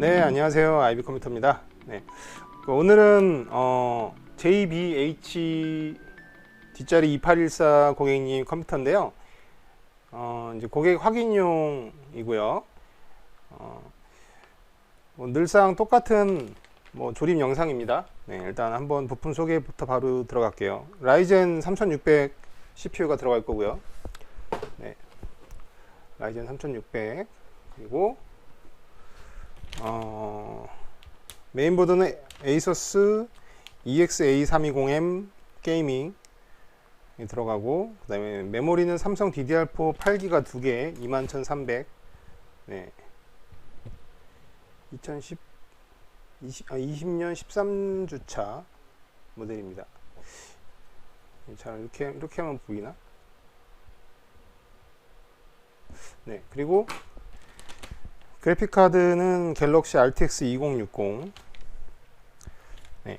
네, 안녕하세요. 아이비 컴퓨터입니다. 네. 그 오늘은 어, JBH 뒷자리 2814 고객님 컴퓨터인데요. 어, 이제 고객 확인용이고요. 어, 뭐 늘상 똑같은 뭐 조립 영상입니다. 네, 일단 한번 부품 소개부터 바로 들어갈게요. 라이젠 3600 CPU가 들어갈 거고요. 네. 라이젠 3600 그리고 어, 메인보드는 에이서스 EXA320M 게이밍 이 들어가고 그 다음에 메모리는 삼성 DDR4 8기가 2개 21,300 네. 2010 20, 아, 20년 13주차 모델입니다. 잘 이렇게 이렇게 하면 보이나? 네 그리고 그래픽 카드는 갤럭시 RTX 2060 네.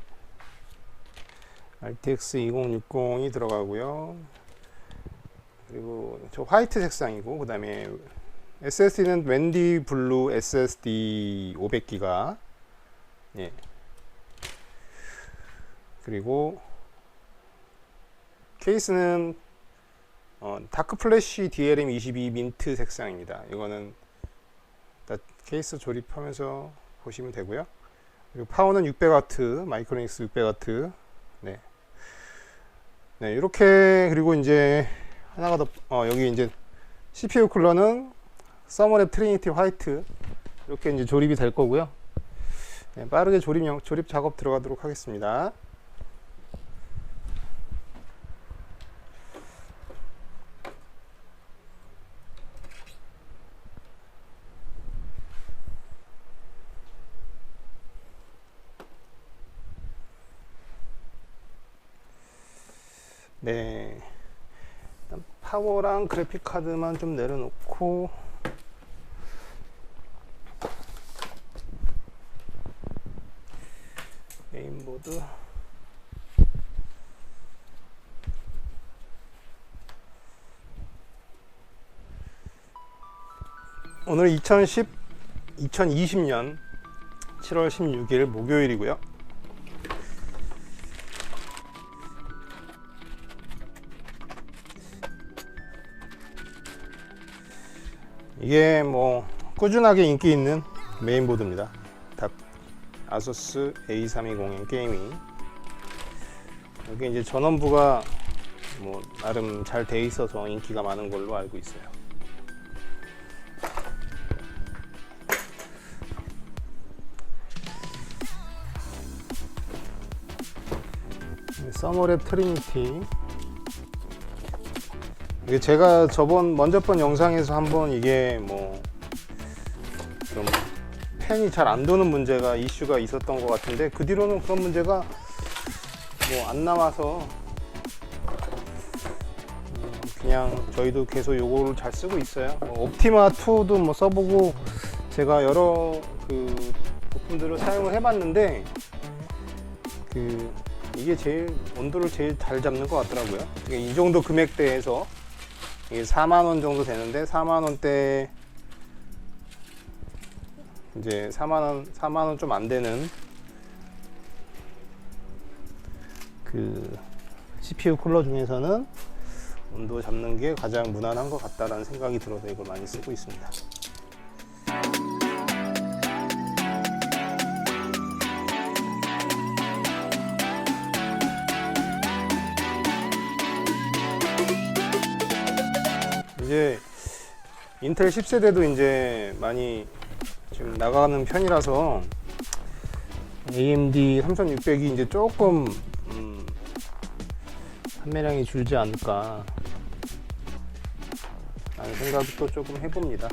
RTX 2060이 들어가고요 그리고 저 화이트 색상이고 그 다음에 SSD는 웬디 블루 SSD 500기가 예. 그리고 케이스는 어, 다크 플래시 DLM 22 민트 색상입니다. 이거는 케이스 조립하면서 보시면 되고요. 그리고 파워는 600W, 마이크로닉스 600W. 네. 네, 이렇게 그리고 이제 하나가 더 어, 여기 이제 CPU 쿨러는 서머랩 트리니티 화이트 이렇게 이제 조립이 될 거고요. 네, 빠르게 조립 영- 조립 작업 들어가도록 하겠습니다. 네. 파워랑 그래픽 카드만 좀 내려놓고 메인보드 오늘 2010 2020년 7월 16일 목요일이고요. 이게 뭐 꾸준하게 인기 있는 메인보드입니다. 다 아수스 A320M 게이밍. 여기 이제 전원부가 뭐 나름 잘 돼 있어서 인기가 많은 걸로 알고 있어요. 서머랩 트리니티 이게 제가 저번 먼저 번 영상에서 한번 이게 뭐 좀 팬이 잘 안 도는 문제가 이슈가 있었던 것 같은데 그 뒤로는 그런 문제가 뭐 안 나와서 음, 그냥 저희도 계속 요거를 잘 쓰고 있어요. 뭐 옵티마 2도 뭐 써보고 제가 여러 그 부품들을 사용을 해봤는데 그 이게 제일 온도를 제일 잘 잡는 것 같더라고요. 이게 이 정도 금액대에서 이게 4만 원 정도 되는데 4만 원대 이제 4만 원 4만 원 좀 안 되는 그 CPU 쿨러 중에서는 온도 잡는 게 가장 무난한 것 같다라는 생각이 들어서 이걸 많이 쓰고 있습니다. 이제 인텔 10세대도 이제 많이 지금 나가는 편이라서 AMD 3600이 이제 조금 음, 판매량이 줄지 않을까 라는 생각도 조금 해봅니다.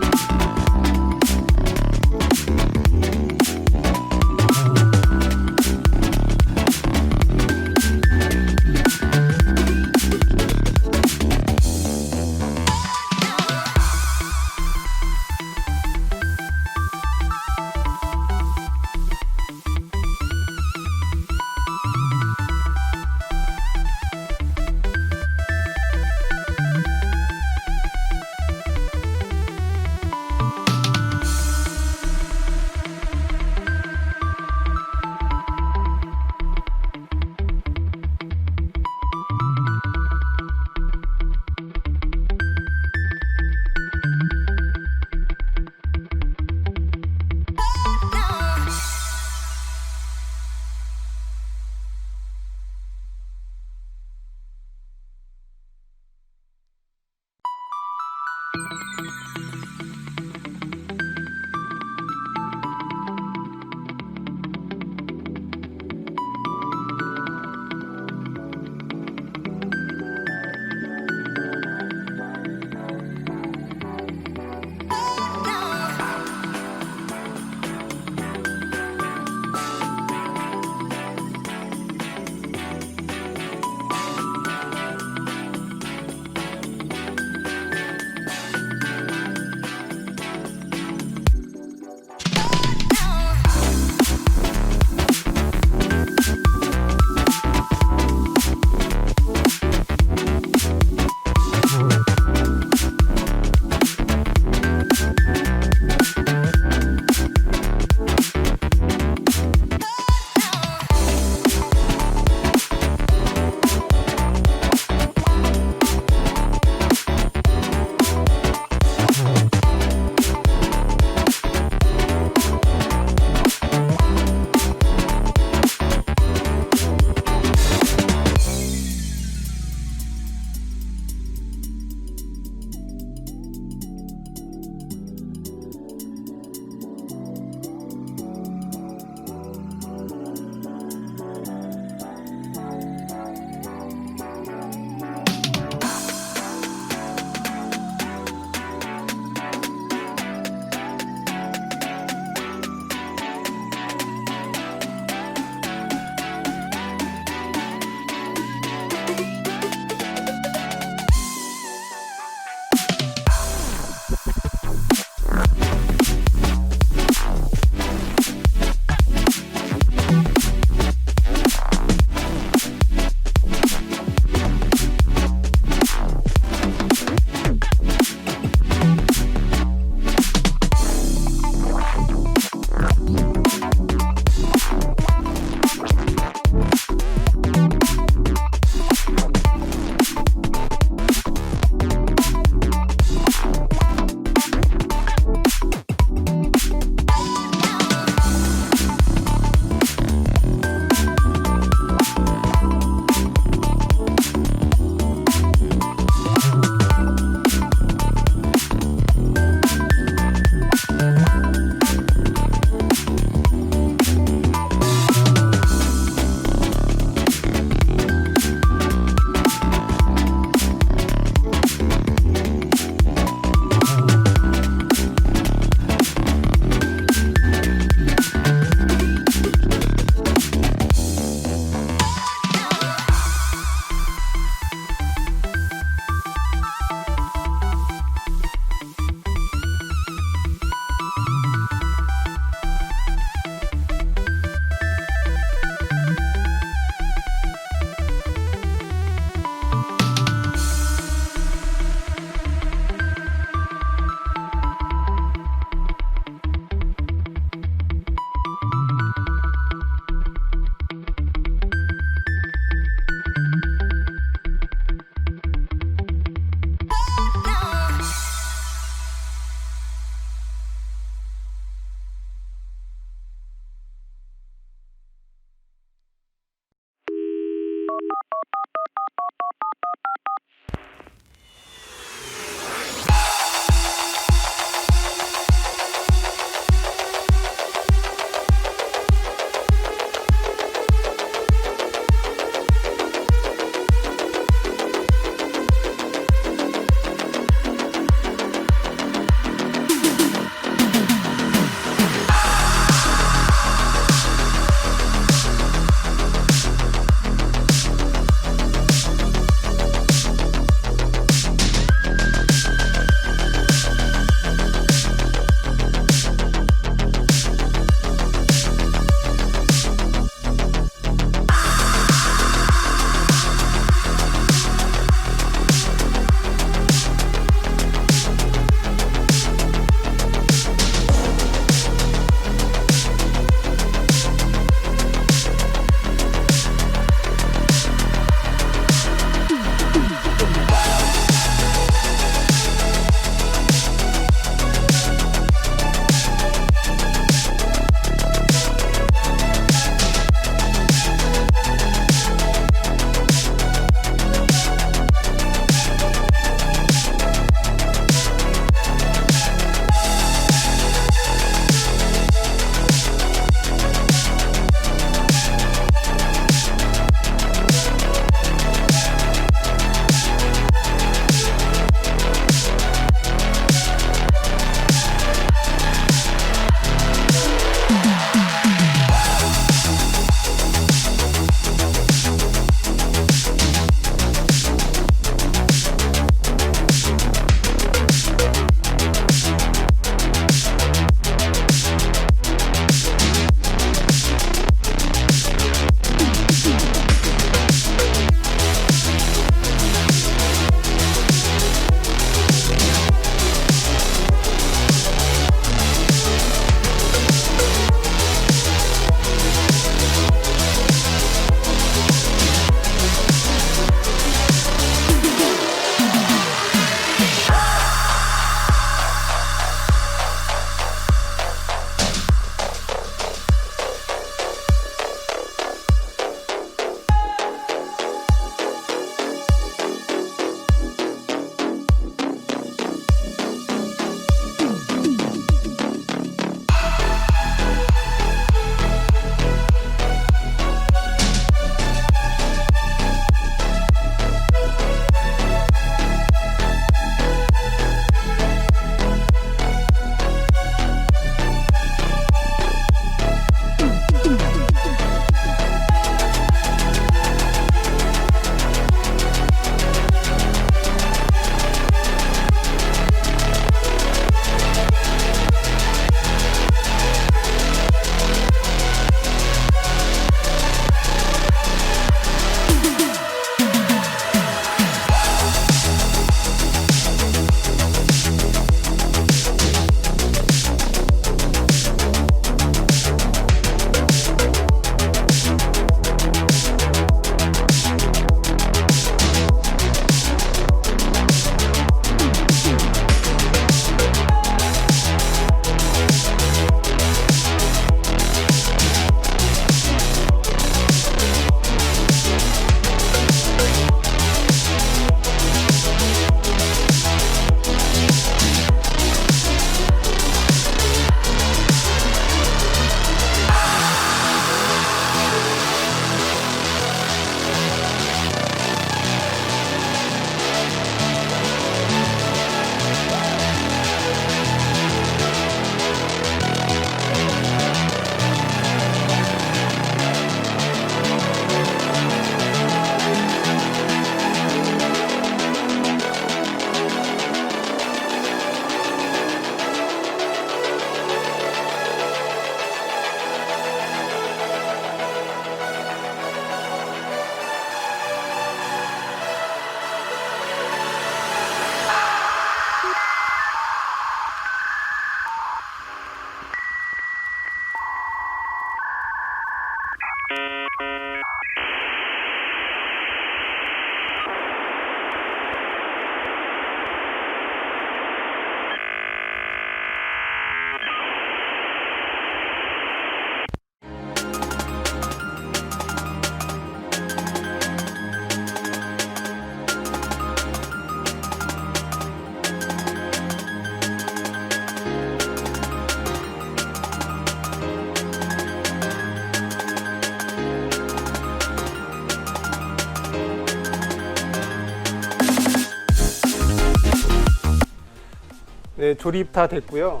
네, 조립 다 됐고요.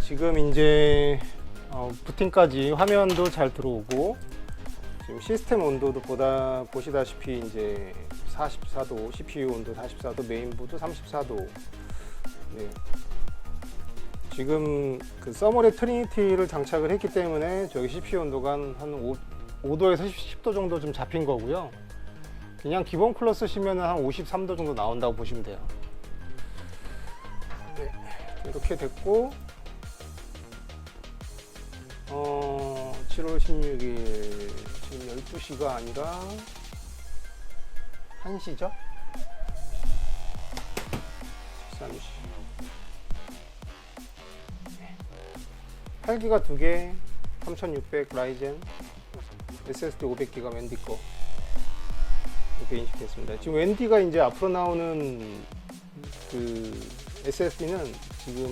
지금 이제 어, 부팅까지 화면도 잘 들어오고 지금 시스템 온도도 보다 보시다시피 이제 44도, CPU 온도 44도, 메인보드 34도. 네. 지금 그 서머레 트리니티를 장착을 했기 때문에 저기 CPU 온도가 한, 한 5, 5도에서 10도 정도 좀 잡힌 거고요. 그냥 기본 쿨러 쓰시면 한 53도 정도 나온다고 보시면 돼요. 네, 이렇게 됐고, 어, 7월 16일, 지금 12시가 아니라 1시죠? 13시. 8기가 2개, 3600 라이젠, SSD 500기가 웬디 거. 이렇게 인식했습니다. 지금 웬디가 이제 앞으로 나오는 그 SSD는 지금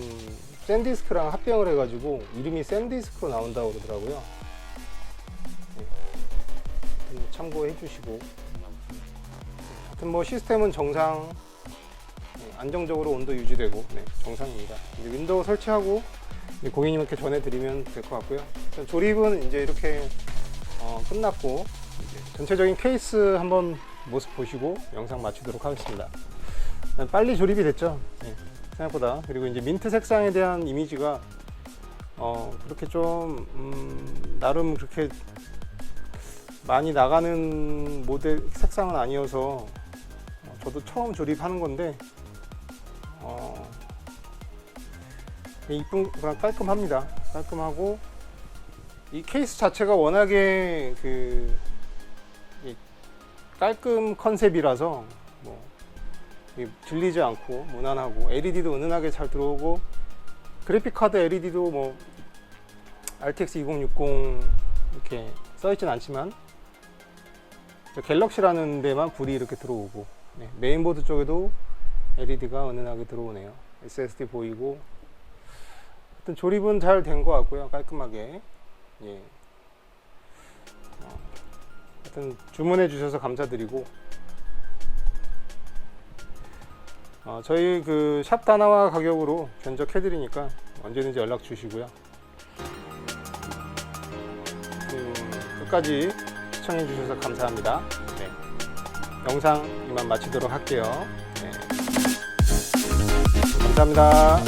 샌디스크랑 합병을 해가지고 이름이 샌디스크로 나온다고 그러더라고요. 네. 참고해 주시고. 하여튼 뭐 시스템은 정상, 네, 안정적으로 온도 유지되고 네, 정상입니다. 이제 윈도우 설치하고 고객님께 전해드리면 될 것 같고요. 조립은 이제 이렇게 어, 끝났고 전체적인 케이스 한번 모습 보시고 영상 마치도록 하겠습니다. 빨리 조립이 됐죠. 네, 생각보다 그리고 이제 민트 색상에 대한 이미지가 어, 그렇게 좀 음, 나름 그렇게 많이 나가는 모델 색상은 아니어서 어, 저도 처음 조립하는 건데 어, 이쁜 그냥 깔끔합니다. 깔끔하고 이 케이스 자체가 워낙에 그이 깔끔 컨셉이라서 뭐이 들리지 않고 무난하고 LED도 은은하게 잘 들어오고 그래픽 카드 LED도 뭐 RTX 2060 이렇게 써있진 않지만 저 갤럭시라는 데만 불이 이렇게 들어오고 네, 메인보드 쪽에도 LED가 은은하게 들어오네요. SSD 보이고 하여튼 조립은 잘 된 것 같고요. 깔끔하게. 예. 어, 하여튼 주문해 주셔서 감사드리고 어, 저희 그샵 단화와 가격으로 견적해드리니까 언제든지 연락 주시고요. 그, 끝까지 시청해주셔서 감사합니다. 네. 영상 이만 마치도록 할게요. 네. 감사합니다.